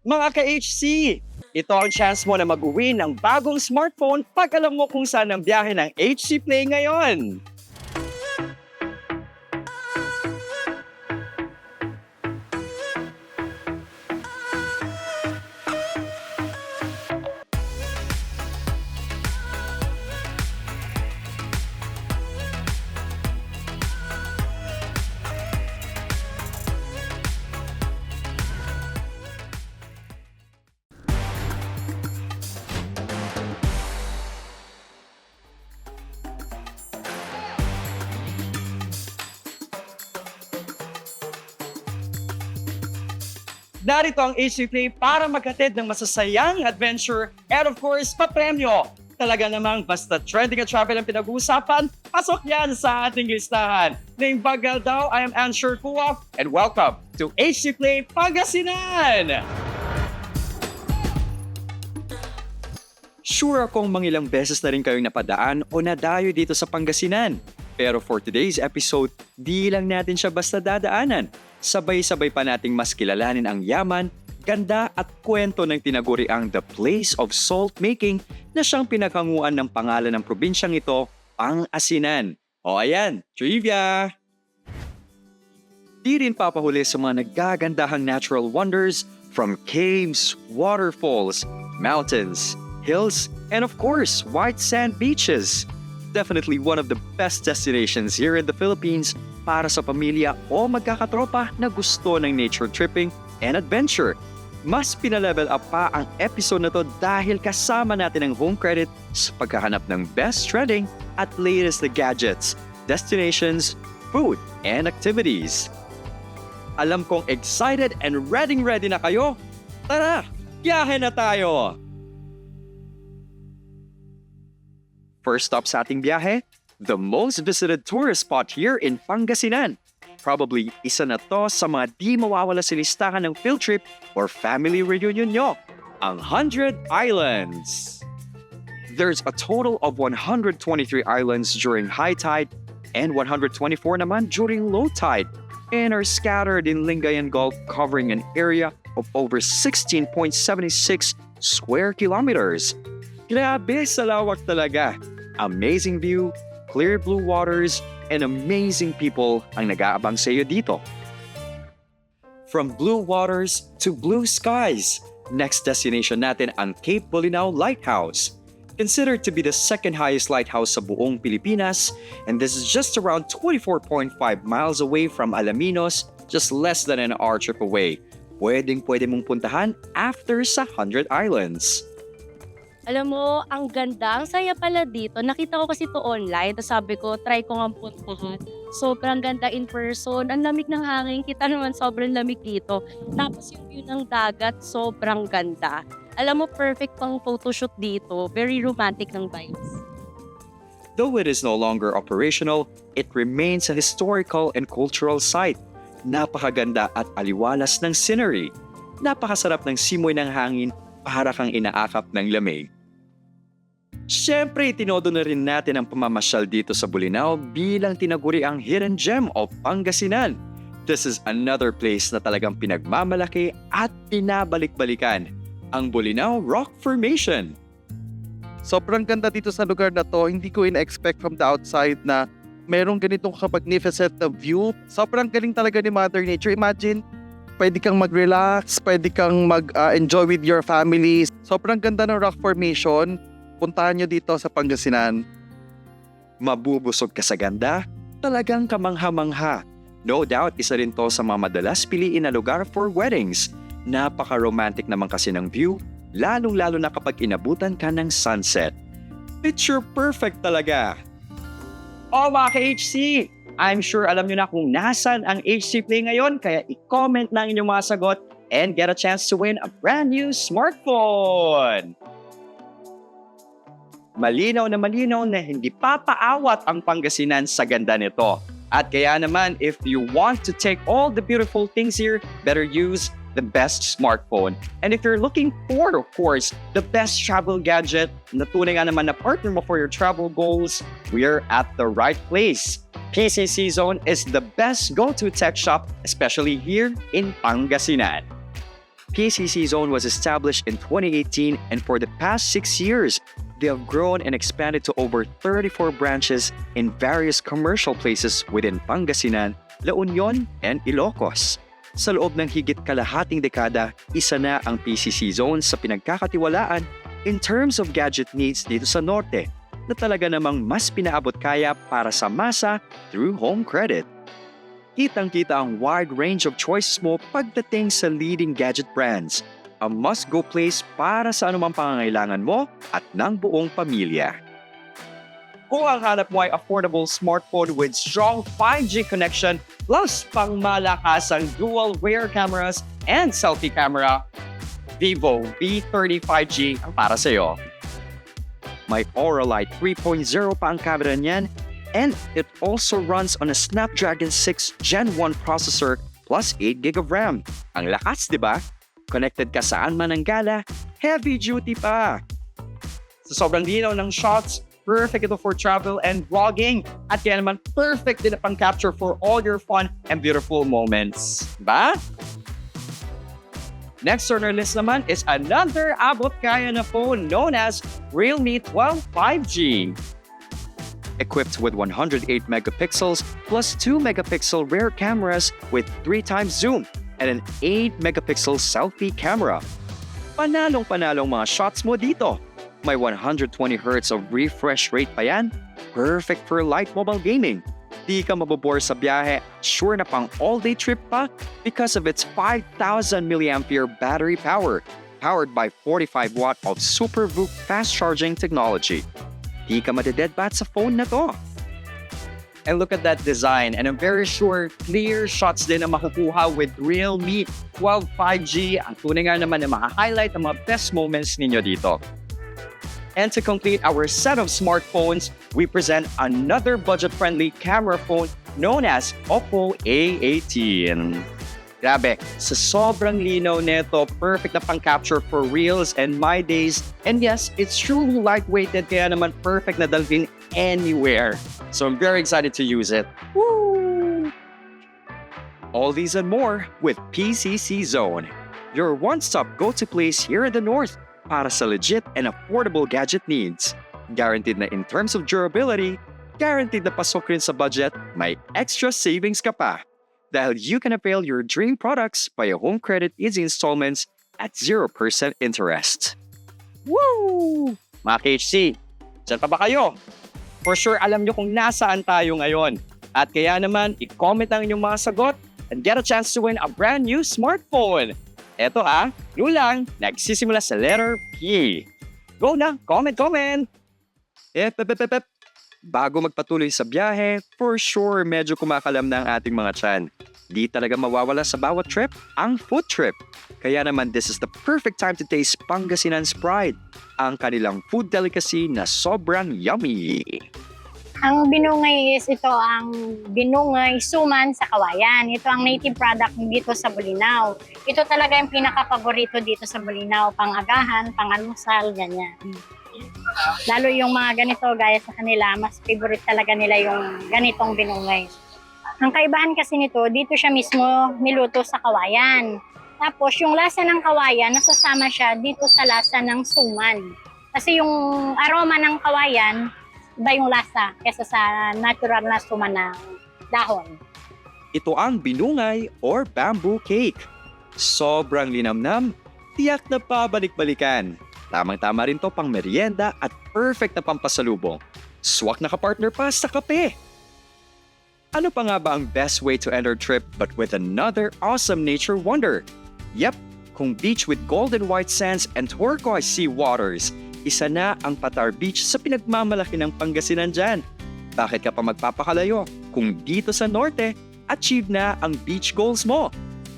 Mga ka-HC, ito ang chance mo na mag-uwi ng bagong smartphone pag alam mo kung saan ang biyahe ng HC Play ngayon. Narito ang HC Play para maghatid ng masasayang adventure and of course, papremyo. Talaga namang basta trending at travel ang pinag-uusapan, pasok yan sa ating listahan. Name bagal daw, I am Ansher Kuwaf and welcome to HC Play Pangasinan! Sure akong mangilang beses na rin kayong napadaan o nadayo dito sa Pangasinan. Pero for today's episode, di lang natin siya basta dadaanan. Sabay-sabay pa nating mas kilalanin ang yaman, ganda at kwento ng tinaguriang The Place of Salt Making na siyang pinaghanguan ng pangalan ng probinsyang ito, Pangasinan. O ayan, trivia! Di rin papahuli sa mga nagagandahang natural wonders from caves, waterfalls, mountains, hills, and of course, white sand beaches. Definitely one of the best destinations here in the Philippines para sa pamilya o magkakatropa na gusto ng nature tripping and adventure. Mas pinalevel up pa ang episode na to dahil kasama natin ang home credit sa paghahanap ng best trending at latest na gadgets, destinations, food, and activities. Alam kong excited and ready ready na kayo. Tara, biyahe na tayo! First stop sa ating biyahe, the most visited tourist spot here in Pangasinan. Probably isa na to sa mga di mawawala sa listahan ng field trip or family reunion nyo, ang 100 Islands. There's a total of 123 islands during high tide and 124 naman during low tide and are scattered in Lingayen Gulf covering an area of over 16.76 square kilometers. Grabe sa lawak talaga. Amazing view, clear blue waters, and amazing people ang nag-aabang sa iyo dito. From blue waters to blue skies, next destination natin ang Cape Bolinao Lighthouse. Considered to be the second highest lighthouse sa buong Pilipinas, and this is just around 24.5 miles away from Alaminos, just less than an hour trip away. Pwedeng pwede mong puntahan after sa 100 Islands. Alam mo, ang ganda. Ang saya pala dito. Nakita ko kasi to online. Tapos sabi ko, try ko nga puntahan. Sobrang ganda in person. Ang lamig ng hangin. Kita naman sobrang lamig dito. Tapos yung view ng dagat, sobrang ganda. Alam mo, perfect pang photoshoot dito. Very romantic ng vibes. Though it is no longer operational, it remains a historical and cultural site. Napakaganda at aliwalas ng scenery. Napakasarap ng simoy ng hangin para kang inaakap ng lamig. Siyempre, tinodo na rin natin ang pamamasyal dito sa Bulinaw bilang tinaguri ang hidden gem of Pangasinan. This is another place na talagang pinagmamalaki at pinabalik-balikan, ang Bulinaw Rock Formation. Sobrang ganda dito sa lugar na to. Hindi ko in-expect from the outside na merong ganitong magnificent na view. Sobrang galing talaga ni Mother Nature. Imagine, pwede kang mag-relax, pwede kang mag-enjoy with your family. Sobrang ganda ng rock formation. Puntahan nyo dito sa Pangasinan. mabubusog ka sa ganda, talagang kamangha-mangha. No doubt, isa rin to sa mga madalas piliin na lugar for weddings. Napaka-romantic naman kasi ng view, lalong-lalo na kapag inabutan ka ng sunset. Picture perfect talaga! Oh mga ka-HC! I'm sure alam nyo na kung nasan ang HC Play ngayon, kaya i-comment na ang inyong mga sagot and get a chance to win a brand new smartphone! Malinaw na malinaw na hindi papaawat ang Pangasinan sa ganda nito. At kaya naman, if you want to take all the beautiful things here, better use the best smartphone. And if you're looking for, of course, the best travel gadget na tunay nga naman na partner mo for your travel goals, we're at the right place. PCC Zone is the best go-to tech shop, especially here in Pangasinan. PCC Zone was established in 2018 and for the past six years, they have grown and expanded to over 34 branches in various commercial places within Pangasinan, La Union, and Ilocos. Sa loob ng higit kalahating dekada, isa na ang PCC Zone sa pinagkakatiwalaan in terms of gadget needs dito sa Norte na talaga namang mas pinaabot kaya para sa masa through home credit. Kitang-kita ang wide range of choices mo pagdating sa leading gadget brands. A must-go place para sa anumang pangangailangan mo at ng buong pamilya. Kung ang hanap mo ay affordable smartphone with strong 5G connection plus pangmalakasang dual rear cameras and selfie camera, Vivo V30 5G ang para sa'yo. May Aura Light 3.0 pa ang camera niyan and it also runs on a Snapdragon 6 Gen 1 processor plus 8 GB of RAM. Ang lakas, di ba? Connected ka saan man ang gala, heavy duty pa. Sa sobrang linaw ng shots, perfect ito for travel and vlogging. At kaya naman, perfect din na pang capture for all your fun and beautiful moments. Ba? Next on our list naman is another abot kaya na phone known as Realme 12 5G. Equipped with 108 megapixels plus 2 megapixel rear cameras with 3 times zoom and an 8 megapixel selfie camera. Panalong panalong mga shots mo dito. May 120 Hz of refresh rate pa yan. Perfect for light mobile gaming. Di ka mabobore sa biyahe, sure na pang all-day trip pa because of its 5,000 mAh battery power, powered by 45 watt of SuperVOOC fast charging technology. Di ka madededbat sa phone na to. And look at that design and I'm very sure clear shots din ang makukuha with Realme 12 5G. Ang tunay nga naman na maka-highlight ang mga best moments ninyo dito. And to complete our set of smartphones, we present another budget-friendly camera phone known as Oppo A18. Grabe, sa sobrang linaw nito, perfect na pang-capture for reels and my days. And yes, it's truly lightweighted kaya naman perfect na dalhin anywhere. So I'm very excited to use it. Woo! All these and more with PCC Zone, your one-stop go-to place here in the North para sa legit and affordable gadget needs. Guaranteed na in terms of durability, guaranteed na pasok rin sa budget, may extra savings ka pa. Dahil you can avail your dream products via home credit easy installments at 0% interest. Woo! Mga KHC, dyan pa ba kayo? For sure alam nyo kung nasaan tayo ngayon. At kaya naman, i-comment ang inyong mga sagot and get a chance to win a brand new smartphone. Eto ah, yun lang, nagsisimula sa letter P. Go na, comment, comment! Eh, pep, pep, pep, pep. Bago magpatuloy sa biyahe, for sure medyo kumakalam na ang ating mga tiyan. Di talaga mawawala sa bawat trip ang food trip. Kaya naman this is the perfect time to taste Pangasinan's Pride, ang kanilang food delicacy na sobrang yummy. Ang binungay is ito ang binungay suman sa kawayan. Ito ang native product dito sa Bulinaw. Ito talaga yung pinaka-paborito dito sa Bulinaw. Pang-agahan, pang-almusal, ganyan. Lalo yung mga ganito, gaya sa kanila, mas favorite talaga nila yung ganitong binungay. Ang kaibahan kasi nito, dito siya mismo niluto sa kawayan. Tapos yung lasa ng kawayan, nasasama siya dito sa lasa ng suman. Kasi yung aroma ng kawayan, iba yung lasa kesa sa natural na suman na dahon. Ito ang binungay or bamboo cake. Sobrang linamnam, tiyak na pabalik-balikan. Tamang-tama rin to pang merienda at perfect na pampasalubong. Swak na kapartner pa sa kape. Ano pa nga ba ang best way to end our trip but with another awesome nature wonder? Yep, kung beach with golden white sands and turquoise sea waters, isa na ang Patar Beach sa pinagmamalaki ng Pangasinan dyan. Bakit ka pa magpapakalayo? Kung dito sa norte, achieve na ang beach goals mo.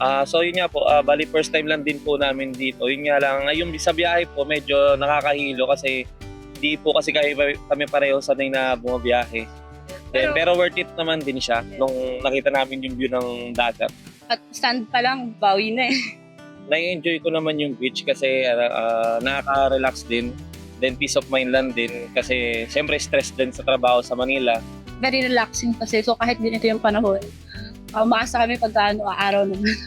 Ah, so yun nga po, ah, bali first time lang din po namin dito. Yun nga lang, yung sa biyahe po medyo nakakahilo kasi di po kasi kami, kami pareho sanay na bumabiyahe. Then, pero, worth it naman din siya nung nakita namin yung view ng dagat. At stand pa lang, bawi na eh. Na-enjoy ko naman yung beach kasi ah, ah, nakaka-relax din. Then peace of mind lang din kasi siyempre stress din sa trabaho sa Manila. Very relaxing kasi. So kahit ganito yung panahon, uh, umaasa kami pag ano, araw naman.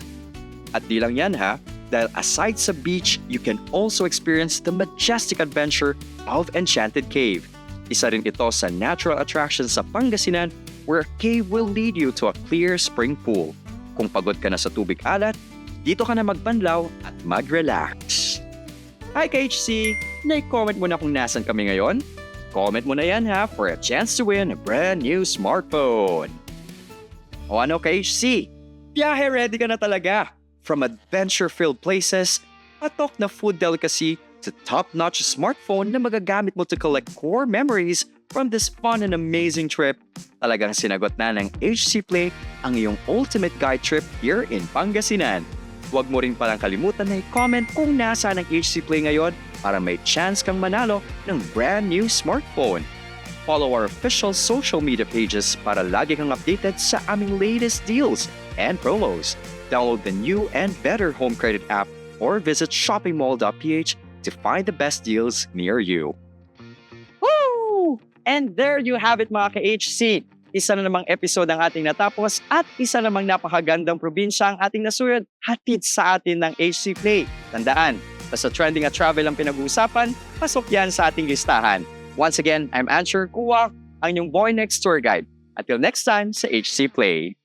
At di lang yan ha, Dahil aside sa beach, you can also experience the majestic adventure of Enchanted Cave. Isa rin ito sa natural attractions sa Pangasinan where a cave will lead you to a clear spring pool. Kung pagod ka na sa tubig alat, dito ka na magbanlaw at mag-relax. Hi KHC! Like-comment mo na kung nasan kami ngayon? Comment mo na yan ha for a chance to win a brand new smartphone. O ano KHC? Biyahe ready ka na talaga! From adventure-filled places, patok na food delicacy, to top-notch smartphone na magagamit mo to collect core memories from this fun and amazing trip, talagang sinagot na ng HC Play ang iyong ultimate guide trip here in Pangasinan. Huwag mo rin palang kalimutan na i-comment kung nasaan ang HC Play ngayon para may chance kang manalo ng brand new smartphone. Follow our official social media pages para lagi kang updated sa aming latest deals and promos. Download the new and better home credit app or visit shoppingmall.ph to find the best deals near you. Woo! And there you have it mga ka-HC. Isa na namang episode ang ating natapos at isa namang napakagandang probinsya ang ating nasulat hatid sa atin ng HC Play. Tandaan, basta trending at travel ang pinag-uusapan, pasok yan sa ating listahan. Once again, I'm Answer Kuwak, ang inyong boy next tour guide. Until next time sa HC Play.